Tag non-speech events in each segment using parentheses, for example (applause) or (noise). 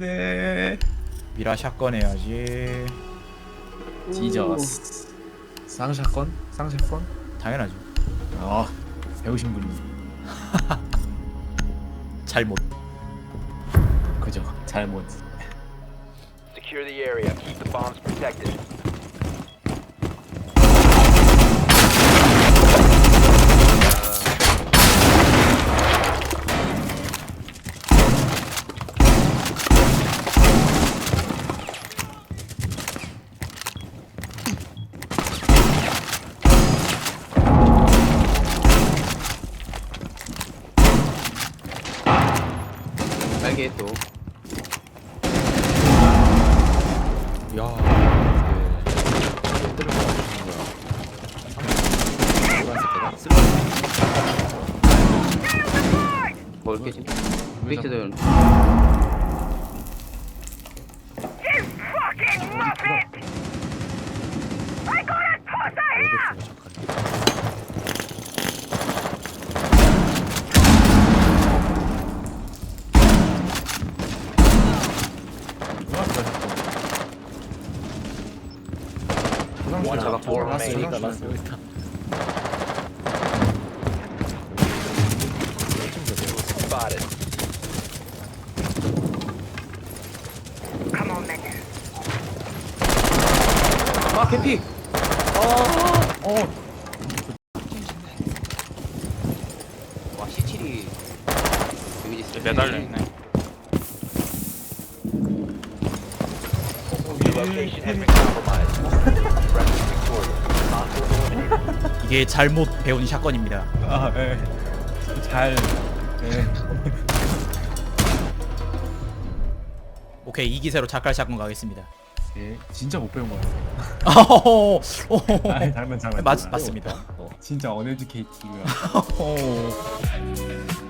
안돼. 미라 샷건 해야지. 지저스 쌍샷건? 쌍샷건? 당연하죠. 아 배우신 분이. (laughs) 잘못. 그죠. 잘못. Secure the area. Keep the bombs protected. 개 또. 야 볼게 지금 빅트들 One 잡았고. op four 라스 remaining. 여기다 라스 여기다 Spotted. 아 개피 어와 C7이 데미지 매달려 있네. Your location has been compromised. 이게 잘못 배운 샷건입니다. 아 예 잘 예. 오케이 이 기세로 작갈 샷건 가겠습니다. 예, 진짜 못 배운 거 같아요. 어허허, 아니 장난 장난 맞, 맞습니다. 어, 진짜 (laughs) 어. Seconds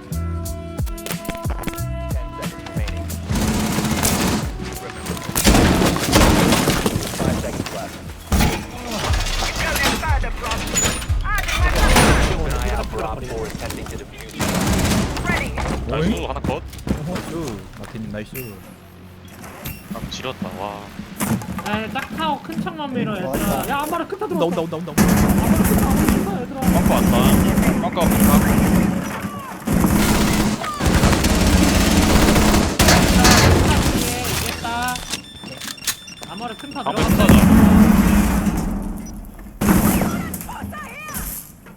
attempting to defuse. 나이스 하나 컷. 나이스 마틴님 나이스 아, 지렸다. 와. 야, 딱 타고 큰 창만 밀어 얘들아 야 아마라 큰타 들어 온다 온다 온다 온다 큰타 얘들아 벙커 왔다. 벙커 벙커. 이겼다 아마라 큰타 들어갔다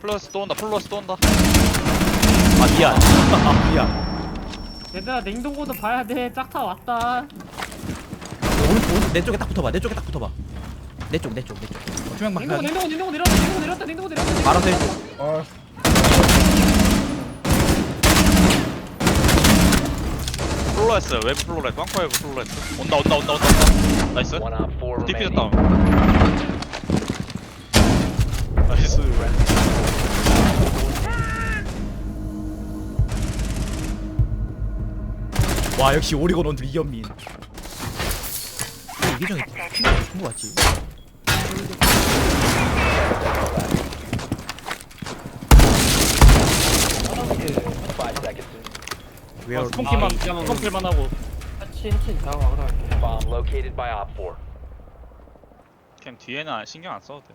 플러스 또 온다. 플러스 또 온다. 아 미안 (laughs) 아 미안 얘들아 냉동고도 봐야 돼 짝타 왔다 오른쪽 오른쪽 내 쪽에 딱 붙어봐 내 쪽에 딱 붙어봐 내 쪽 내 쪽 내쪽 투명방 냉동고 냉동고 냉동고 내렸다 냉동고 내렸다 냉동고 내렸다 알아서 해줘 어 플로레스 웹 플로레스 벙커 웹 플로레스. 온다 온다 온다 온다 온다. 나이스. One op four 디퓨저 remaining. 다운. 나이스. 와 역시 오리건 원툴 이현민 이기정이 좋은 거 같지 Five seconds. 웨어 스폰킬만 스폰킬만 하고 Bomb located by op four. 그냥 뒤에는 안- 신경 안 써도 돼.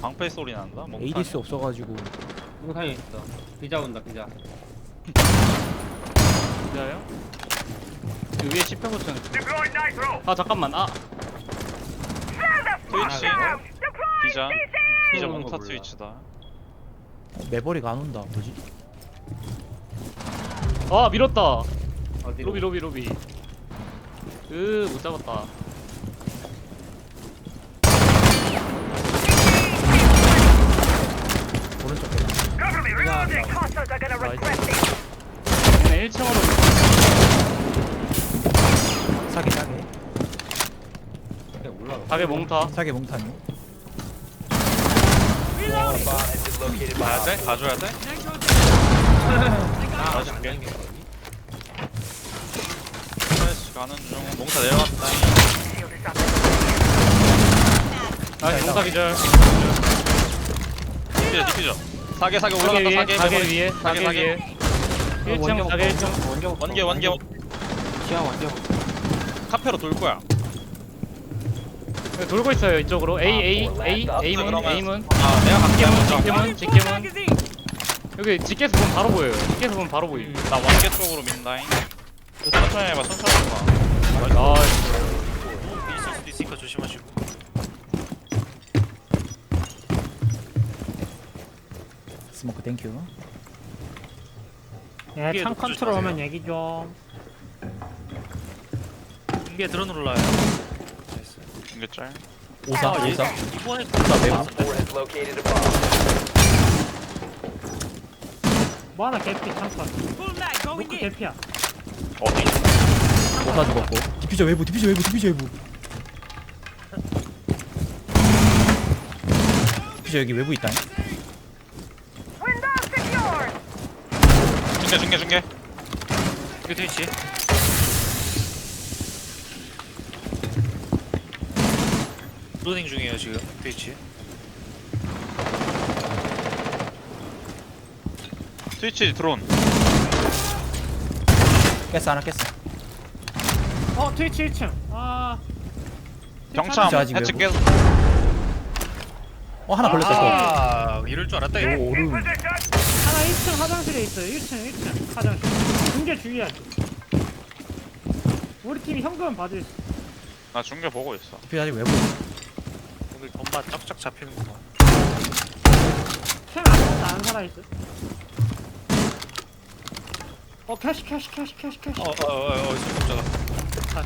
방패 소리 난다. 뭐 ADS 없어가지고 동상에 있어 비자 온다 비자. 진짜요? 그 위에 10평 고창 아 잠깐만. 아. 트위치. 기자. 기자 오는 거 몽타. 트위치다. 어, 매버리가 안 온다. 뭐지? 아 밀었다. 어디로? 로비 로비 로비. 으못 잡았다. 오른쪽 계단 그냥 1층으로 사기 사기 올라가 가게 몽타 사기 몽타니 Bomb has been located by 가야 op 돼? 가줘야 돼? 가줄게. 플래시 가는 중. 몽타 내려갔다. 아 몽타 기절 디퓨저 디퓨저. 사계 사계 가게 올라간다. 위에 사계. 가게 메모리. 위에 사계 가게 사계. 위에. 1층 자기 1층. 원경 원개 원개 원- 지하 원경. 카페로 돌 거야. 네, 돌고 있어요 이쪽으로. A A A 아, A문 그러면- A문. 아 내가 갈게 직계문 먼저. 직계문 직계문. 여기 직계에서 보면 바로 보여요. 직계에서 보면 바로 보임 나 원개 쪽으로 민다잉. 천천히 해봐 천천히 해봐. 아 있을 수도 있으니까 조심하시고 스모크 땡큐 예, 이게 창 컨트롤. 오면 얘기 좀. 이게 드론 올라요 이게 짤 오사 오사 이번에 오사 매우 Op 4 has located a bomb. 뭐 하나 개피 창건. 노크 개피야. 어디? 오사 죽었고 디퓨저 외부 디퓨저 외부 디퓨저 외부 디퓨저 여기 외부 있다 중계 중계 중계. 이거 트위치. 로딩 중이에요 지금. 트위치. 트위치 드론. 깼어 하나 깼어. 어, 트위치 1층. 아. 아직 해치 외부. 깨어 하나 걸렸다 또. 아 이럴 줄 알았다 이거. 오, 오른 하나 1층 화장실에 있어요. 1층, 1층 화장실. 중계 주의하지. 우리 팀이 현금은 받을 수. 나 중계 보고 있어 디퓨저 아직 외부 오늘 전반 쫙쫙 잡히는구만 캠 아무것도 안 살아있어. 어, 캐시, 캐시, 캐시, 캐시, 캐시. 어 어 어 어 진짜다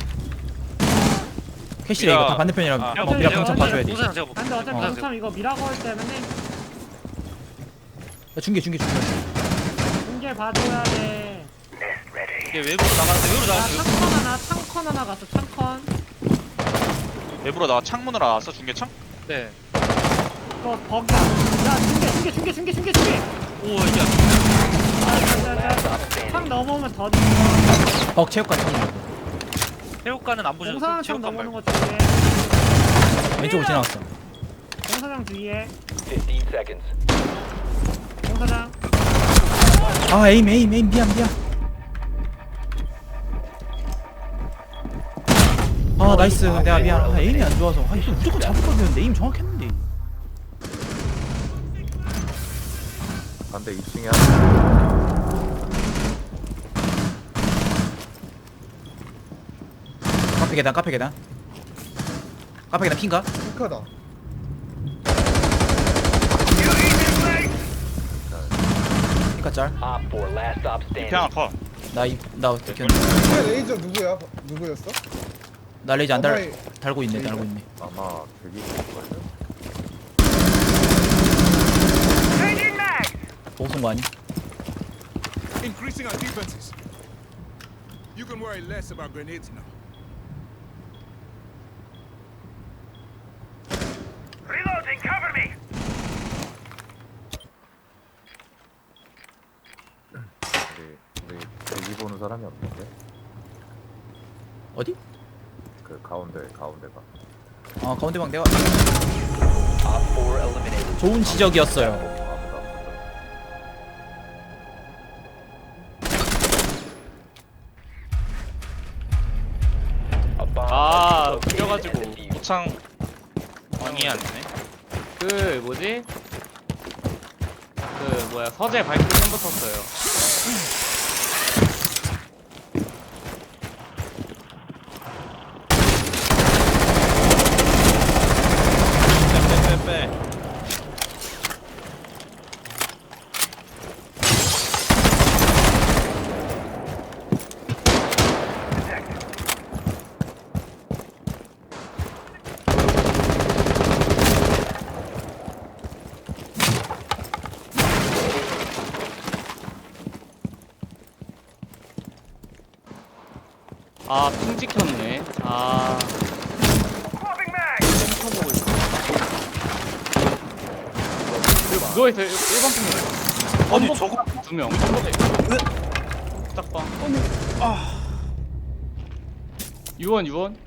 캐시래 이거 다 반대편이라 아, 어, 미라 경찰 제가 볼게 근데 어차피 어. 당첨 이거 미라고 할 때문에 야, 중계 중계 중계 중계 봐줘야 돼. 이게 외부로 나가는데 외부로 나 나가서 창컨 하나, 창컨 하나 갔어, 창컨. 외부로 나가 창문으로 나왔어 중계창? 네 이거 버기야. 야, 중계, 중계, 중계, 중계, 중계, 중계. 오 이게 창 넘어오면 더 뒤. 어 체육관 참 체육관은 안 보셔도 공사장 창 체육관 넘어오는 말고 거 주의해. 왼쪽으로 지나갔어 공사장 주의해. 15 seconds. 아 에임 에임 에임 미안 미안. 아 나이스. 내가 미안. 아, 에임이 안 좋아서. 아 이거 무조건 잡을 걸 되는데. 에임 정확했는데 반대 2층에 하나 카페 계단 카페 계단. 카페 계단 핀가? 핑크다. 핀가 짤나 Op 4 last stop standing. 피아노 컷나 지금 쟤 레이저 누구야? 누구였어? 나 레이저 안 달. 달고 있네 달고 있네 아마 되게 있을걸요? 보고 쏜거 아니? Increasing our defenses. You can worry less about grenades now. 우리 우리 대기 보는 사람이 없는데 어디? 그 가운데 가운데가 아 가운데 방 내가 Op 4 eliminated. 좋은 지적이었어요 아무도 아무도 A bomb 아, has been located 그래가지고. and defused. 도창 왕이 아니네 그 뭐지? 그 뭐야 서재 발표 좀 붙었어요 아 핑 찍혔네. 아. 누워있어요 1번 핑이에요. 아니 저거 두 명. 딱방 유원 유원.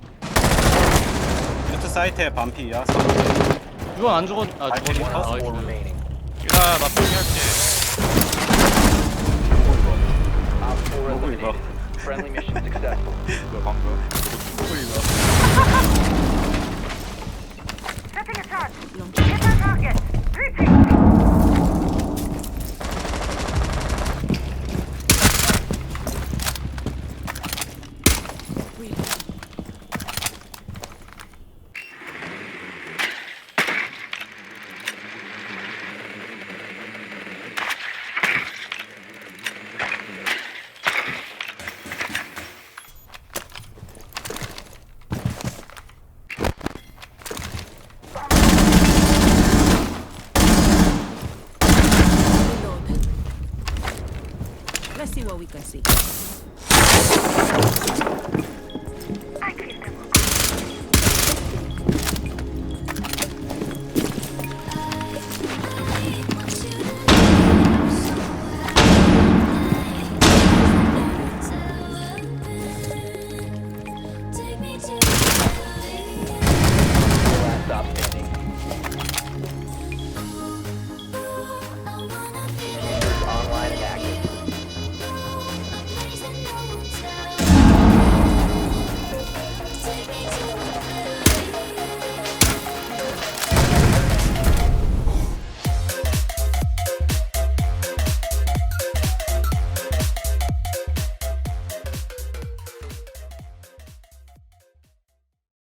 유트 사이트에 반피야 유원 안 죽었 아 죽었네. 아, 4 remaining. 유나 나 mission successful. 뭐 Friendly mission successful. Setting a charge. Hit the target. Reaching.